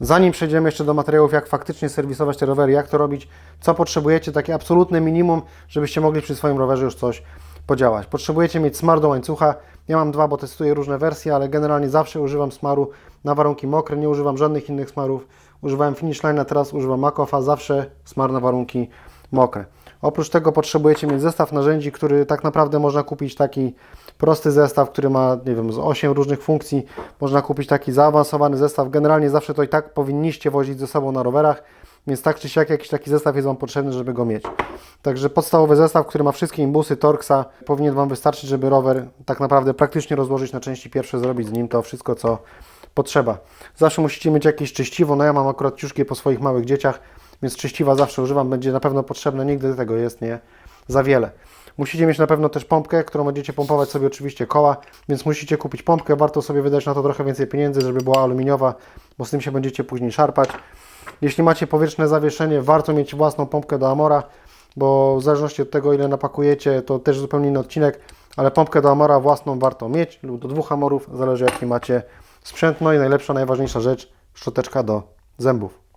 Zanim przejdziemy jeszcze do materiałów, jak faktycznie serwisować te rowery, jak to robić, co potrzebujecie, takie absolutne minimum, żebyście mogli przy swoim rowerze już coś podziałać. Potrzebujecie mieć smar do łańcucha. Ja mam dwa, bo testuję różne wersje, ale generalnie zawsze używam smaru na warunki mokre, nie używam żadnych innych smarów. Używałem Finish Line, teraz używam Makofa, zawsze smar na warunki mokre. Oprócz tego potrzebujecie mieć zestaw narzędzi, który tak naprawdę można kupić taki prosty zestaw, który ma, nie wiem, z 8 różnych funkcji. Można kupić taki zaawansowany zestaw. Generalnie zawsze to i tak powinniście wozić ze sobą na rowerach, więc tak czy siak jakiś taki zestaw jest Wam potrzebny, żeby go mieć. Także podstawowy zestaw, który ma wszystkie imbusy Torxa, powinien Wam wystarczyć, żeby rower tak naprawdę praktycznie rozłożyć na części pierwsze, zrobić z nim to wszystko, co potrzeba. Zawsze musicie mieć jakieś czyściwo, no ja mam akurat ciuszki po swoich małych dzieciach, więc czyściwa zawsze używam, będzie na pewno potrzebne, nigdy tego jest nie za wiele. Musicie mieć na pewno też pompkę, którą będziecie pompować sobie oczywiście koła, więc musicie kupić pompkę, warto sobie wydać na to trochę więcej pieniędzy, żeby była aluminiowa, bo z tym się będziecie później szarpać. Jeśli macie powietrzne zawieszenie, warto mieć własną pompkę do Amora, bo w zależności od tego, ile napakujecie, to też zupełnie inny odcinek, ale pompkę do Amora własną warto mieć, lub do dwóch Amorów, zależy jaki macie sprzęt. No i najlepsza, najważniejsza rzecz, szczoteczka do zębów.